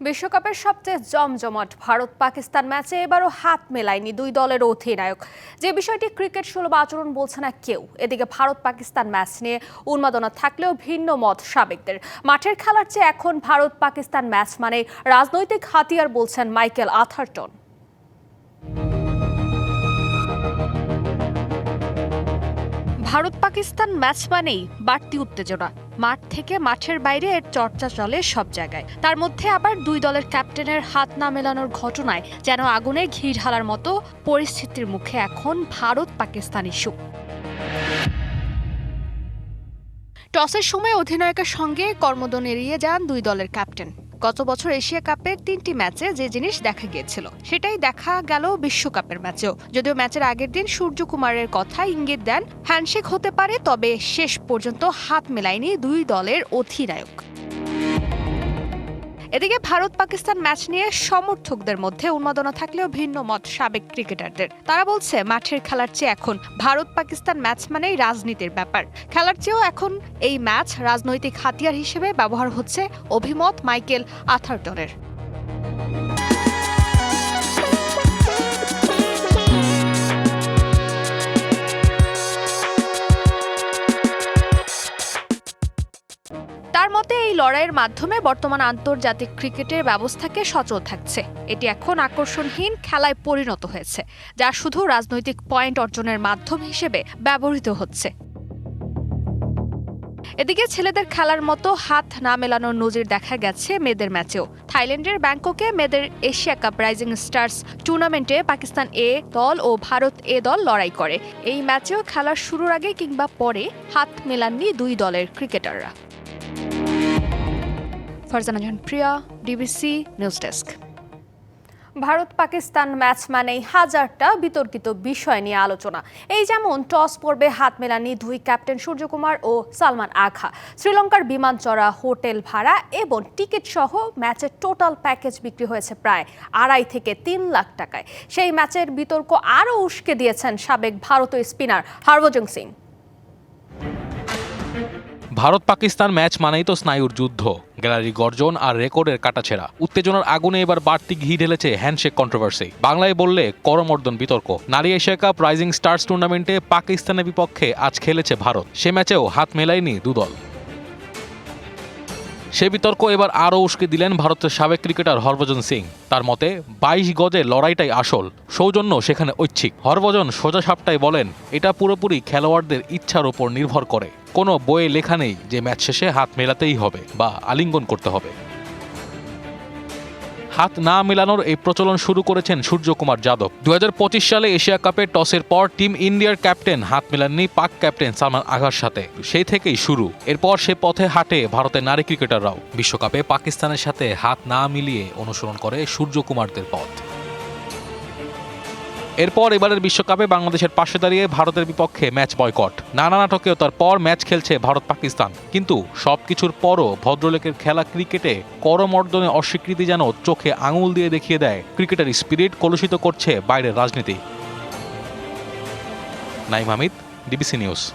বিশ্বকাপের সবচেয়ে জমজমাট ভারত পাকিস্তান ম্যাচে এবারও হাত মেলায়নি দুই দলের অধিনায়ক। যে বিষয়টি ক্রিকেট সুলভ আচরণ বলছে না কেউ, এদিকে ভারত পাকিস্তান ম্যাচ নিয়ে উন্মাদনা থাকলেও ভিন্ন মত সাবেকদের। মাঠের খেলার চেয়ে এখন ভারত পাকিস্তান ম্যাচ মানে রাজনৈতিক হাতিয়ার বলছেন Michael Atherton. Bharat Pakistan match মানেই বাড়তি উত্তেজনা। মাঠ থেকে মাঠের বাইরে এর চর্চা চলে সব জায়গায়। তার মধ্যে আবার দুই দলের ক্যাপ্টেনের হাত না মেলানোর ঘটনায় যেন আগুনে ঘি ঢালার মতো পরিস্থিতির মুখে এখন ভারত পাকিস্তান ইস্যু। টসের সময় অধিনায়কের সঙ্গে কর্মদন এড়িয়ে যান দুই দলের ক্যাপ্টেন। গত বছর এশিয়া কাপের তিনটি ম্যাচে যে জিনিস দেখা গিয়েছিল, সেটাই দেখা গেল বিশ্বকাপের ম্যাচেও। যদিও ম্যাচের আগের দিন সূর্যকুমারের কথা ইঙ্গিত দেন, হ্যান্ডশেক হতে পারে, তবে শেষ পর্যন্ত হাত মেলায়নি দুই দলের অধিনায়ক। এদিকে ভারত পাকিস্তান ম্যাচ নিয়ে সমর্থকদের মধ্যে উন্মাদনা থাকলেও ভিন্ন মত সাবেক ক্রিকেটারদের। তারা বলছে, মাঠের খেলার চেয়ে এখন ভারত পাকিস্তান ম্যাচ মানেই রাজনীতির ব্যাপার। খেলার চেয়েও এখন এই ম্যাচ রাজনৈতিক হাতিয়ার হিসেবে ব্যবহার হচ্ছে অভিমত মাইকেল আথারটনের। তার মতে, এই লড়াইয়ের মাধ্যমে বর্তমান আন্তর্জাতিক ক্রিকেটের ব্যবস্থাকে সচল থাকছে। এটি এখন আকর্ষণহীন খেলায় পরিণত হয়েছে, যা শুধু রাজনৈতিক পয়েন্ট অর্জনের মাধ্যম হিসেবে ব্যবহৃত হচ্ছে। এদিকে ছেলেদের খেলার মতো হাত না মেলানোর নজির দেখা গেছে মেয়েদের ম্যাচেও। থাইল্যান্ডের ব্যাংককে মেয়েদের এশিয়া কাপ রাইজিং স্টার্স টুর্নামেন্টে পাকিস্তান এ দল ও ভারত এ দল লড়াই করে। এই ম্যাচেও খেলার শুরুর আগে কিংবা পরে হাত মেলাননি দুই দলের ক্রিকেটাররা। Farzana Jahan, Priya, DBC, news desk. Bharat Pakistan match মানেই হাজারটা বিতর্কিত বিষয় নিয়ে আলোচনা। এই যেমন টস পর্বে হাত মেলানি দুই ক্যাপ্টেন সূর্যকুমার ও সালমান আঘা শ্রীলঙ্কার বিমান চড়া, হোটেল ভাড়া এবং টিকিট সহ ম্যাচের টোটাল প্যাকেজ বিক্রি হয়েছে প্রায় আড়াই থেকে তিন লাখ টাকায়। সেই ম্যাচের বিতর্ক আরও উস্কে দিয়েছেন সাবেক ভারতীয় স্পিনার হরভজন সিং। ভারত পাকিস্তান ম্যাচ মানেই তো স্নায়ুর যুদ্ধ। গ্যালারি গর্জন আর রেকর্ডের কাটাছেড়া। উত্তেজনার আগুনে এবার বাড়তি ঘি ঢেলেছে হ্যান্ডশেক কন্ট্রোভার্সি বাংলায় বললে করমর্দন বিতর্ক। নারী এশিয়া কাপ রাইজিং স্টার্স টুর্নামেন্টে পাকিস্তানের বিপক্ষে আজ খেলেছে ভারত। সে ম্যাচেও হাত মেলায়নি দুদল। সে বিতর্ক এবার আরও উস্কে দিলেন ভারতের সাবেক ক্রিকেটার হরভজন সিং। তার মতে, বাইশ গজে লড়াইটাই আসল, সৌজন্য সেখানে ঐচ্ছিক। হরভজন সোজা সাপটাই বলেন, এটা পুরোপুরি খেলোয়াড়দের ইচ্ছার ওপর নির্ভর করে। কোনো বইয়ে লেখা নেই যে ম্যাচ শেষে হাত মেলাতেই হবে বা আলিঙ্গন করতে হবে। হাত না মেলানোর এই প্রচলন শুরু করেছেন সূর্যকুমার যাদব। দু হাজার পঁচিশ সালে এশিয়া কাপে টসের পর টিম ইন্ডিয়ার ক্যাপ্টেন, হাত মেলাননি পাক ক্যাপ্টেন সালমান আঘার সাথে। সেই থেকেই শুরু। এরপর সে পথে হাঁটে ভারতের নারী ক্রিকেটাররাও। বিশ্বকাপে পাকিস্তানের সাথে হাত না মিলিয়ে অনুসরণ করে সূর্যকুমারদের পথ। এরপর এবারের বিশ্বকাপে বাংলাদেশের পাশে দাঁড়িয়ে ভারতের বিপক্ষে ম্যাচ বয়কট। নানা নাটকেও পর ম্যাচ খেলছে ভারত পাকিস্তান। কিন্তু সব কিছুর পরও ভদ্রলোকের খেলা ক্রিকেটে করমর্দনে অস্বীকৃতি যেন চোখে আঙুল দিয়ে দেখিয়ে দেয়। ক্রিকেটের স্পিরিট কলুষিত করছে বাইরের রাজনীতি। Naim Hamid, DBC news.